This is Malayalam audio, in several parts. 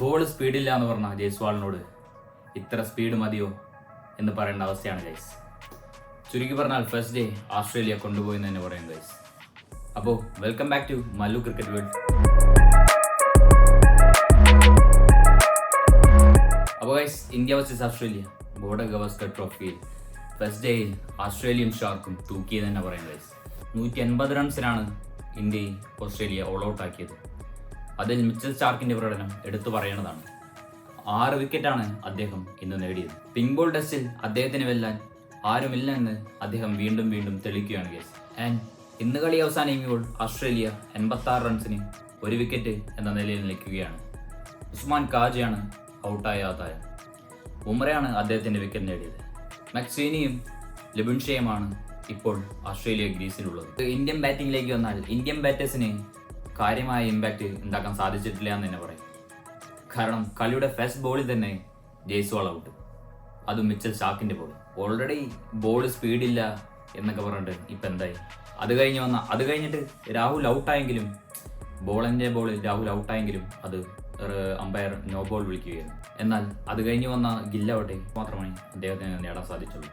ബോൾ സ്പീഡില്ല എന്ന് പറഞ്ഞ ജയ്സ്വാളിനോട്. ഇത്ര സ്പീഡ് മതിയോ എന്ന് പറയേണ്ട അവസ്ഥയാണ് ഗൈസ്. ചുരുക്കി പറഞ്ഞാൽ ഫസ്റ്റ് ഡേ ഓസ്ട്രേലിയ കൊണ്ടുപോയി എന്ന് തന്നെ പറയും ഗൈസ്. അപ്പോൾ welcome back to Mallu cricket world. അപ്പോൾ guys India versus Australia Border Gavaskar ട്രോഫിയിൽ ഫസ്റ്റ് ഡേയിൽ ഓസ്ട്രേലിയൻ ഷാർക്കും തൂക്കിയെന്ന് തന്നെ പറയും ഗൈസ്. നൂറ്റി എൺപത് റൺസിനാണ് ഇന്ത്യ ഓസ്ട്രേലിയ ഓൾ ഔട്ട് അതിൽ മിച്ചൽ സ്റ്റാർക്കിന്റെ പ്രകടനം എടുത്തു പറയേണ്ടതാണ്. ആറ് വിക്കറ്റാണ് അദ്ദേഹം ഇന്ന് നേടിയത്. പിങ്ക് ബോൾ ടെസ്റ്റിൽ അദ്ദേഹത്തിന് വെല്ലാൻ ആരുമില്ല എന്ന് അദ്ദേഹം വീണ്ടും വീണ്ടും തെളിയിക്കുകയാണ് കേസ് ആൻഡ് ഇന്ന് കളി അവസാനിക്കുമ്പോൾ ഓസ്ട്രേലിയ എൺപത്തി ആറ് റൺസിന് ഒരു വിക്കറ്റ് എന്ന നിലയിൽ നിൽക്കുകയാണ്. ഉസ്മാൻ കാജയാണ് ഔട്ടായ താരം ഉമ്രയാണ് അദ്ദേഹത്തിന്റെ വിക്കറ്റ് നേടിയത്. മക്സീനിയും ലിബുൻഷയുമാണ് ഇപ്പോൾ ഓസ്ട്രേലിയ ഗ്രീസിലുള്ളത്. ഇന്ത്യൻ ബാറ്റിംഗിലേക്ക് വന്നാൽ ഇന്ത്യൻ ബാറ്റേഴ്സിന് കാര്യമായ ഇമ്പാക്റ്റ് ഉണ്ടാക്കാൻ സാധിച്ചിട്ടില്ല എന്ന് തന്നെ പറയും. കാരണം കളിയുടെ ഫസ്റ്റ് ബോളിൽ തന്നെ ജയ്സ്വാൾ ഔട്ട് അതും മിച്ചൽ ഷാക്കിന്റെ ബോൾ ഓൾറെഡി ബോൾ സ്പീഡില്ല എന്നൊക്കെ പറഞ്ഞിട്ട് ഇപ്പൊ എന്തായി? അത് കഴിഞ്ഞ് വന്ന അത് കഴിഞ്ഞിട്ട് രാഹുൽ ഔട്ടായെങ്കിലും ബോളിന്റെ ബോളിൽ രാഹുൽ ഔട്ടായെങ്കിലും അത് അമ്പയർ നോ ബോൾ വിളിക്കുകയായിരുന്നു. എന്നാൽ അത് കഴിഞ്ഞ് വന്ന ഗില്ലാവട്ടെ മാത്രമാണ് അദ്ദേഹത്തിന് നേടാൻ സാധിച്ചുള്ളൂ.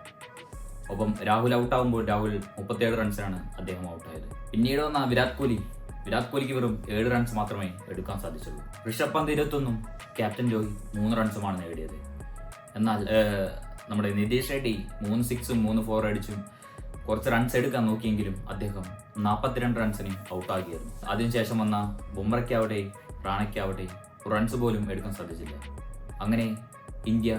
ഒപ്പം രാഹുൽ ഔട്ടാകുമ്പോൾ രാഹുൽ മുപ്പത്തിയേഴ് റൺസിനാണ് അദ്ദേഹം ഔട്ടായത് പിന്നീട് വന്ന വിരാട് കോഹ്ലി വിരാട് കോഹ്ലിക്ക് വെറും ഏഴ് റൺസ് മാത്രമേ എടുക്കാൻ സാധിച്ചുള്ളൂ. ഋഷഭ് പന്ത് ഇരുപത്തൊന്നും ക്യാപ്റ്റൻ രോഹിത് മൂന്ന് റൺസുമാണ് നേടിയത്. എന്നാൽ നമ്മുടെ നിതീഷ് റെഡ്ഡി മൂന്ന് സിക്സും മൂന്ന് ഫോർ അടിച്ചും കുറച്ച് റൺസ് എടുക്കാൻ നോക്കിയെങ്കിലും അദ്ദേഹം നാൽപ്പത്തിരണ്ട് റൺസിന് ഔട്ടാക്കിയിരുന്നു അതിനുശേഷം വന്ന ബുംറയ്ക്കാവട്ടെ റാണയ്ക്കാവട്ടെ റൺസ് പോലും എടുക്കാൻ സാധിച്ചില്ല. അങ്ങനെ ഇന്ത്യ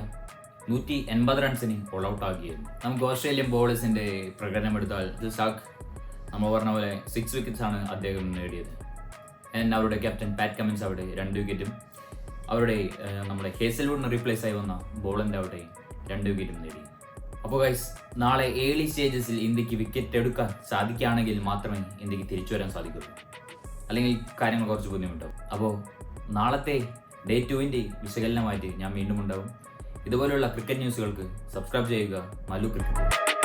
നൂറ്റി എൺപത് റൺസിന് ഓൾ ഔട്ട് ആക്കിയിരുന്നു. നമുക്ക് ഓസ്ട്രേലിയൻ ബോളേഴ്സിന്റെ പ്രകടനം എടുത്താൽ ഷാഖ് നമ്മൾ പറഞ്ഞ പോലെ സിക്സ് വിക്കറ്റ്സ് ആണ് അദ്ദേഹം നേടിയത്. ആൻഡ് അവരുടെ ക്യാപ്റ്റൻ പാറ്റ് കമിൻസ് അവിടെ രണ്ട് വിക്കറ്റും അവരുടെ നമ്മുടെ ഹേസൽവുഡിന് റീപ്ലേസ് ആയി വന്ന ബോളന്റെ അവിടെ രണ്ട് വിക്കറ്റും നേടി. അപ്പോൾ ഗൈസ് നാളെ ഏർലി സ്റ്റേജസിൽ ഇന്ത്യയ്ക്ക് വിക്കറ്റ് എടുക്കാൻ സാധിക്കുകയാണെങ്കിൽ മാത്രമേ ഇന്ത്യയ്ക്ക് തിരിച്ചു വരാൻ സാധിക്കുള്ളൂ. അല്ലെങ്കിൽ കാര്യങ്ങൾ കുറച്ച് ബുദ്ധിമുട്ടാവും. അപ്പോൾ നാളത്തെ ഡേ ടുവിന്റെ വിശകലനമായിട്ട് ഞാൻ വീണ്ടും ഉണ്ടാവും. ഇതുപോലുള്ള ക്രിക്കറ്റ് ന്യൂസുകൾക്ക് സബ്സ്ക്രൈബ് ചെയ്യുക. മലു ക്രിക്കറ്റ്